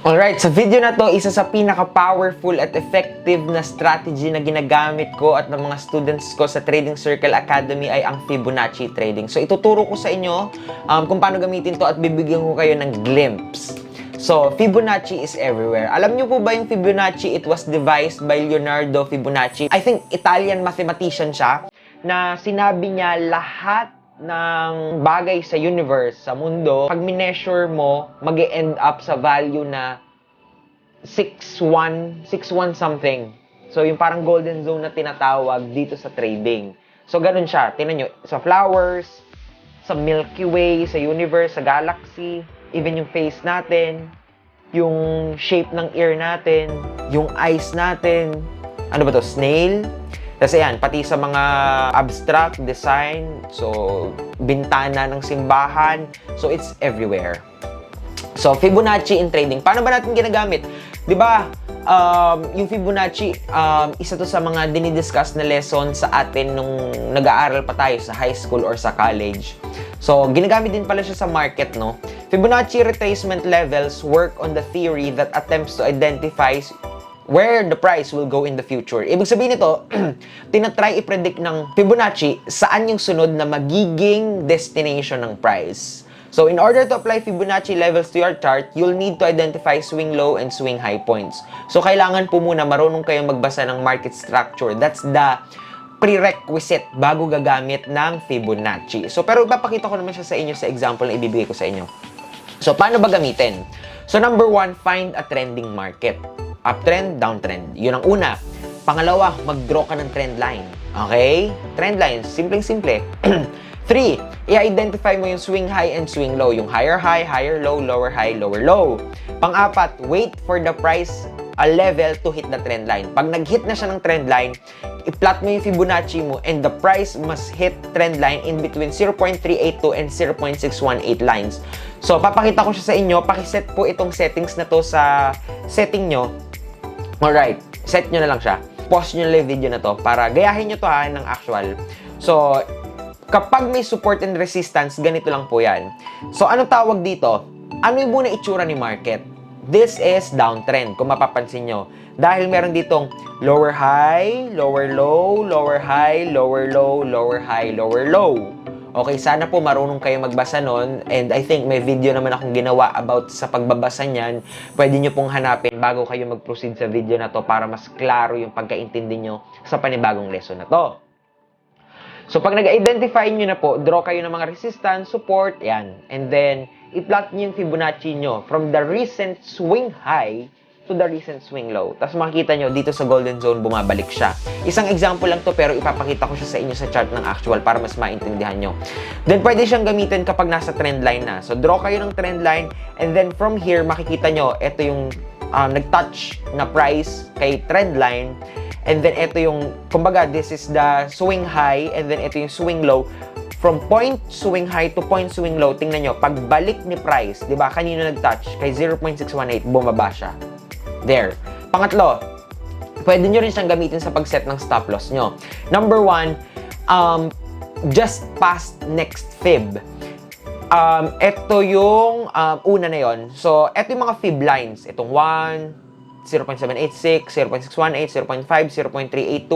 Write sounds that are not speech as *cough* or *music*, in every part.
Alright, sa video na to, isa sa pinaka-powerful at effective na strategy na ginagamit ko at ng mga students ko sa Trading Circle Academy ay ang Fibonacci trading. So, ituturo ko sa inyo um, kung paano gamitin to at bibigyan ko kayo ng glimpse. So, Fibonacci is everywhere. Alam niyo po ba yung Fibonacci? It was devised by Leonardo Fibonacci. I think Italian mathematician siya na sinabi niya lahat ng bagay sa universe, sa mundo, pag mineasure mo, mag end up sa value na 6-1, 6-1 something. So, yung parang golden zone na tinatawag dito sa trading. So, ganun siya. Tingnan nyo, sa flowers, sa Milky Way, sa universe, sa galaxy, even yung face natin, yung shape ng ear natin, yung eyes natin, ano ba to, snail? Kasi yan, pati sa mga abstract design, so bintana ng simbahan, so it's everywhere. So, Fibonacci in trading. Paano ba natin ginagamit? 'Di ba? Um, yung Fibonacci, um, isa to sa mga dinidiscuss na lesson sa atin nung nag-aaral pa tayo sa high school or sa college. So, ginagamit din pala siya sa market, no? Fibonacci retracement levels work on the theory that attempts to identify where the price will go in the future. Ibig sabihin nito, *clears throat* tinatry i-predict ng Fibonacci saan yung sunod na magiging destination ng price. So, in order to apply Fibonacci levels to your chart, you'll need to identify swing low and swing high points. So, kailangan po muna marunong kayong magbasa ng market structure. That's the prerequisite bago gagamit ng Fibonacci. So, pero ipapakita ko naman siya sa inyo sa example na ibibigay ko sa inyo. So, paano ba gamitin? So, number one, find a trending market. Uptrend, downtrend. Yun ang una. Pangalawa, mag-draw ka ng trend line. Okay? Trend line, simpleng-simple. *clears throat* Three, i-identify mo yung swing high and swing low. Yung higher high, higher low, lower high, lower low. Pang-apat, wait for the price a level to hit the trend line. Pag nag-hit na siya ng trend line, i-plot mo yung Fibonacci mo and the price must hit trend line in between 0.382 and 0.618 lines. So, papakita ko siya sa inyo. Pakiset po itong settings na to sa setting nyo. Alright, set nyo na lang siya. Pause nyo na lang video na to para gayahin nyo to ha ng actual. So, kapag may support and resistance, ganito lang po yan. So, ano tawag dito? Ano yung muna itsura ni market? This is downtrend, kung mapapansin nyo. Dahil meron ditong lower high, lower low, lower high, lower low, lower high, lower low. Okay, sana po marunong kayo magbasa nun. And I think may video naman akong ginawa about sa pagbabasa niyan. Pwede nyo pong hanapin bago kayo mag-proceed sa video na to para mas klaro yung pagkaintindi nyo sa panibagong lesson na to. So, pag nag-identify nyo na po, draw kayo ng mga resistance, support, yan. And then, i-plot nyo yung Fibonacci nyo from the recent swing high to the recent swing low. Tapos makikita nyo, dito sa golden zone, bumabalik siya. Isang example lang to pero ipapakita ko siya sa inyo sa chart ng actual para mas maintindihan nyo. Then, pwede siyang gamitin kapag nasa trend line na. So, draw kayo ng trend line and then from here, makikita nyo, ito yung um, nag-touch na price kay trend line And then, ito yung, kumbaga, this is the swing high, and then ito yung swing low. From point swing high to point swing low, tingnan nyo, pagbalik ni price, di ba, kanino nag-touch? Kay 0.618, bumaba siya. There. Pangatlo, pwede nyo rin siyang gamitin sa pag-set ng stop loss nyo. Number one, um, just past next fib. Um, ito yung um, una na yon. So, ito yung mga fib lines. Itong 1, 0.786, 0.618, 0.5, 0.382,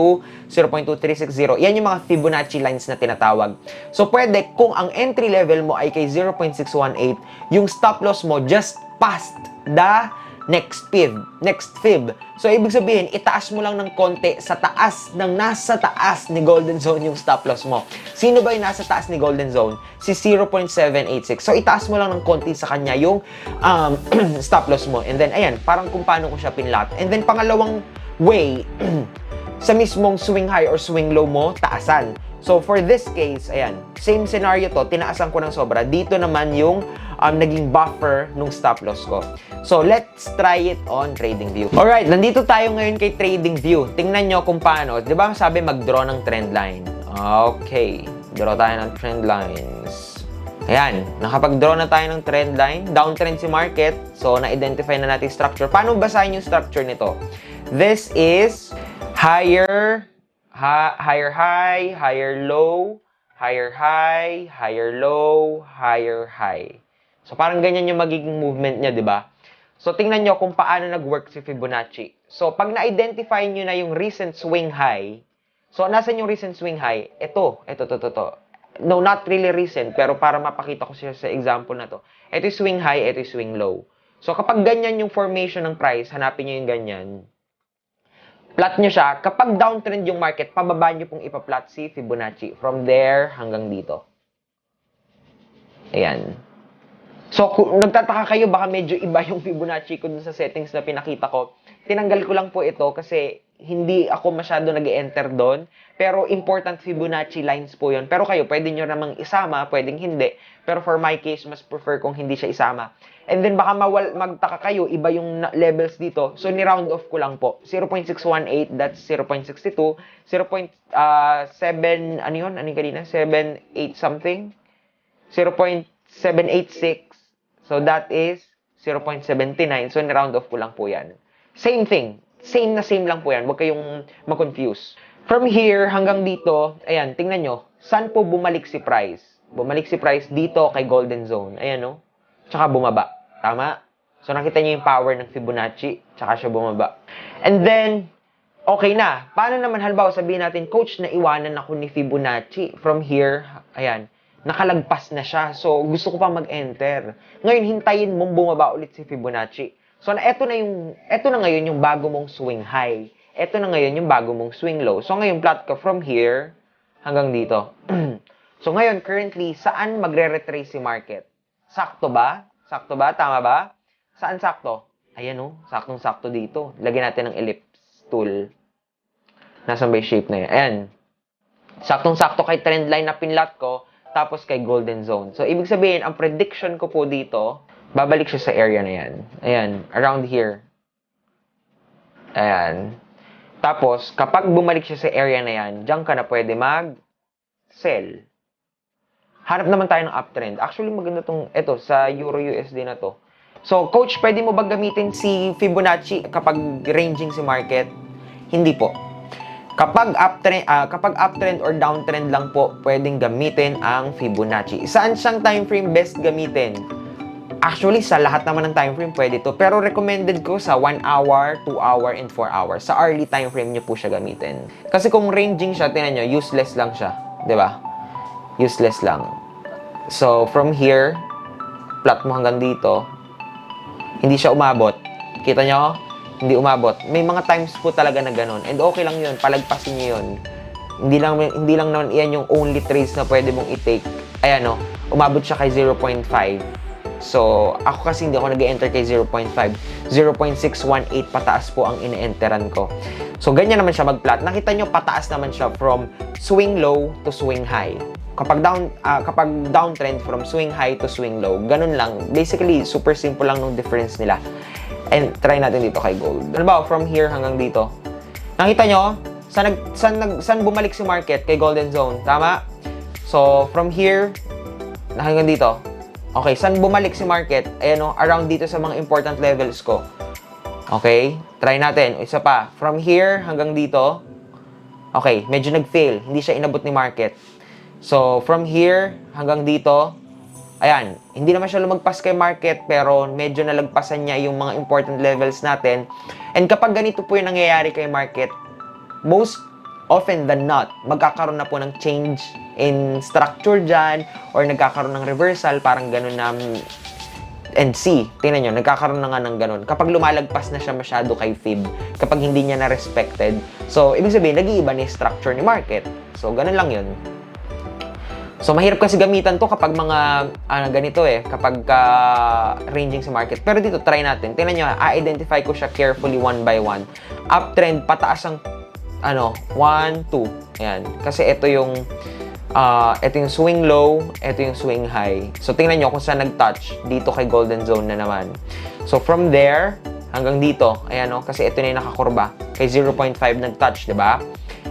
0.2360. Yan yung mga Fibonacci lines na tinatawag. So, pwede, kung ang entry level mo ay kay 0.618, yung stop loss mo just past the next fib. Next fib. So, ibig sabihin, itaas mo lang ng konti sa taas, ng nasa taas ni Golden Zone yung stop loss mo. Sino ba yung nasa taas ni Golden Zone? Si 0.786. So, itaas mo lang ng konti sa kanya yung um, *clears throat* stop loss mo. And then, ayan, parang kung paano ko siya pinlot. And then, pangalawang way, *clears throat* sa mismong swing high or swing low mo, taasan. So, for this case, ayan, same scenario to, tinaasan ko ng sobra. Dito naman yung um, naging buffer nung stop loss ko. So, let's try it on TradingView. Alright, nandito tayo ngayon kay TradingView. Tingnan nyo kung paano. Di ba sabi mag-draw ng trend line? Okay, draw tayo ng trend lines. Ayan, nakapag-draw na tayo ng trend line. Downtrend si market. So, na-identify na natin structure. Paano basahin yung structure nito? This is higher ha- higher high, higher low, higher high, higher low, higher high. So parang ganyan yung magiging movement niya, 'di ba? So, tingnan nyo kung paano nag-work si Fibonacci. So, pag na-identify nyo na yung recent swing high, so, nasan yung recent swing high? Ito, ito, ito, ito, ito. No, not really recent, pero para mapakita ko siya sa example na to. Ito yung swing high, ito yung swing low. So, kapag ganyan yung formation ng price, hanapin nyo yung ganyan. Plot nyo siya. Kapag downtrend yung market, pababa nyo pong ipa-plot si Fibonacci. From there hanggang dito. Ayan. So, kung nagtataka kayo, baka medyo iba yung Fibonacci ko dun sa settings na pinakita ko. Tinanggal ko lang po ito kasi hindi ako masyado nag enter doon. Pero important Fibonacci lines po yon Pero kayo, pwede nyo namang isama, pwedeng hindi. Pero for my case, mas prefer kung hindi siya isama. And then baka mawal, magtaka kayo, iba yung levels dito. So, ni-round off ko lang po. 0.618, that's 0.62. 0.7, ano yun? Ano yung kanina? 7.8 something? 0.786. So, that is 0.79. So, ni-round off ko lang po yan. Same thing. Same na same lang po yan. Huwag kayong mag-confuse. From here hanggang dito, ayan, tingnan nyo. Saan po bumalik si price? Bumalik si price dito kay Golden Zone. Ayan, no? Tsaka bumaba. Tama? So, nakita nyo yung power ng Fibonacci. Tsaka siya bumaba. And then, okay na. Paano naman, halimbawa, sabihin natin, Coach, naiwanan ako ni Fibonacci. From here, ayan, nakalagpas na siya. So, gusto ko pa mag-enter. Ngayon, hintayin mong bumaba ulit si Fibonacci. So, na, eto na yung, eto na ngayon yung bago mong swing high. Eto na ngayon yung bago mong swing low. So, ngayon, plot ka from here hanggang dito. *clears throat* so, ngayon, currently, saan magre-retrace si market? Sakto ba? Sakto ba? Tama ba? Saan sakto? Ayan o, saktong-sakto dito. Lagyan natin ng ellipse tool. Nasaan ba yung shape na yan? Ayan. Saktong-sakto kay trend line na pinlot ko, tapos kay golden zone. So, ibig sabihin, ang prediction ko po dito, babalik siya sa area na yan. Ayan, around here. Ayan. Tapos, kapag bumalik siya sa area na yan, diyan ka na pwede mag-sell. Hanap naman tayo ng uptrend. Actually, maganda tong, eto, sa Euro USD na to. So, coach, pwede mo ba gamitin si Fibonacci kapag ranging si market? Hindi po. Kapag uptrend, ah, kapag uptrend or downtrend lang po, pwedeng gamitin ang Fibonacci. Saan siyang time frame best gamitin? Actually, sa lahat naman ng time frame pwede to. Pero recommended ko sa 1 hour, 2 hour, and 4 hours. Sa early time frame niyo po siya gamitin. Kasi kung ranging siya, tinan nyo, useless lang siya. ba? Useless lang. So, from here, plot mo hanggang dito, hindi siya umabot. Kita nyo? Hindi umabot. May mga times po talaga na ganun. And okay lang yun. Palagpasin nyo yun. Hindi lang, hindi lang naman iyan yung only trades na pwede mong i-take. Ayan o, umabot siya kay 0.5. So, ako kasi hindi ako nag-enter kay 0.5. 0.618 pataas po ang ine-enteran ko. So, ganyan naman siya mag-plot. Nakita nyo, pataas naman siya from swing low to swing high. Kapag down ah, kapag downtrend from swing high to swing low, ganun lang. Basically, super simple lang nung difference nila. And try natin dito kay gold. Ba, from here hanggang dito. Nakita nyo, saan, nag, saan, nag, saan bumalik si market kay golden zone? Tama? So, from here, hanggang dito. Okay, saan bumalik si market? Ayan o, around dito sa mga important levels ko. Okay, try natin. Isa pa, from here hanggang dito. Okay, medyo nag-fail. Hindi siya inabot ni market. So, from here hanggang dito, ayan, hindi naman siya lumagpas kay market, pero medyo nalagpasan niya yung mga important levels natin. And kapag ganito po yung nangyayari kay market, most often than not, magkakaroon na po ng change in structure dyan, or nagkakaroon ng reversal, parang ganun na and see, tingnan nyo, nagkakaroon na nga ng ganun. Kapag lumalagpas na siya masyado kay fib, kapag hindi niya na respected, so, ibig sabihin, nag-iiba ni structure ni market. So, ganun lang yun. So, mahirap kasi gamitan to kapag mga, ano, ganito eh, kapag ka ranging sa market. Pero dito, try natin. Tingnan nyo, i-identify ko siya carefully one by one. Uptrend, pataas ang, ano, 1, 2. Ayan. Kasi ito yung, ah, ito yung swing low, ito yung swing high. So, tingnan nyo kung saan nag-touch dito kay golden zone na naman. So, from there, hanggang dito, ayan o, kasi ito na yung nakakurba. Kay 0.5 nag-touch, di ba?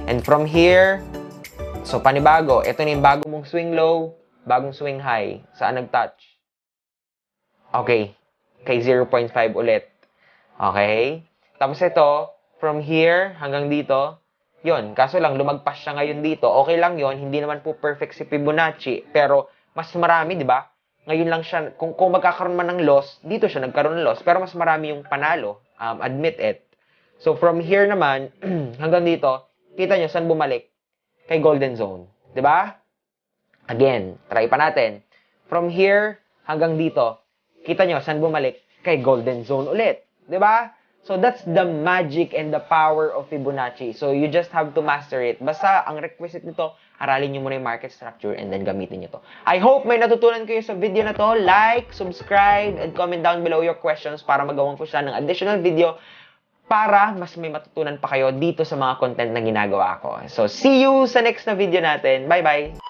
And from here, so panibago, ito na yung bago mong swing low, bagong swing high. Saan nag-touch? Okay, kay 0.5 ulit. Okay? Tapos ito, from here hanggang dito, yon kaso lang, lumagpas siya ngayon dito. Okay lang yon hindi naman po perfect si Fibonacci, pero mas marami, di ba? ngayon lang siya, kung, kung magkakaroon man ng loss, dito siya nagkaroon ng loss, pero mas marami yung panalo, um, admit it. So, from here naman, *clears throat* hanggang dito, kita nyo, saan bumalik? Kay Golden Zone. ba? Again, try pa natin. From here, hanggang dito, kita nyo, saan bumalik? Kay Golden Zone ulit. ba? So, that's the magic and the power of Fibonacci. So, you just have to master it. Basta, ang requisite nito, aralin nyo muna yung market structure and then gamitin nyo to. I hope may natutunan kayo sa video na to. Like, subscribe, and comment down below your questions para magawan ko siya ng additional video para mas may matutunan pa kayo dito sa mga content na ginagawa ko. So, see you sa next na video natin. Bye-bye!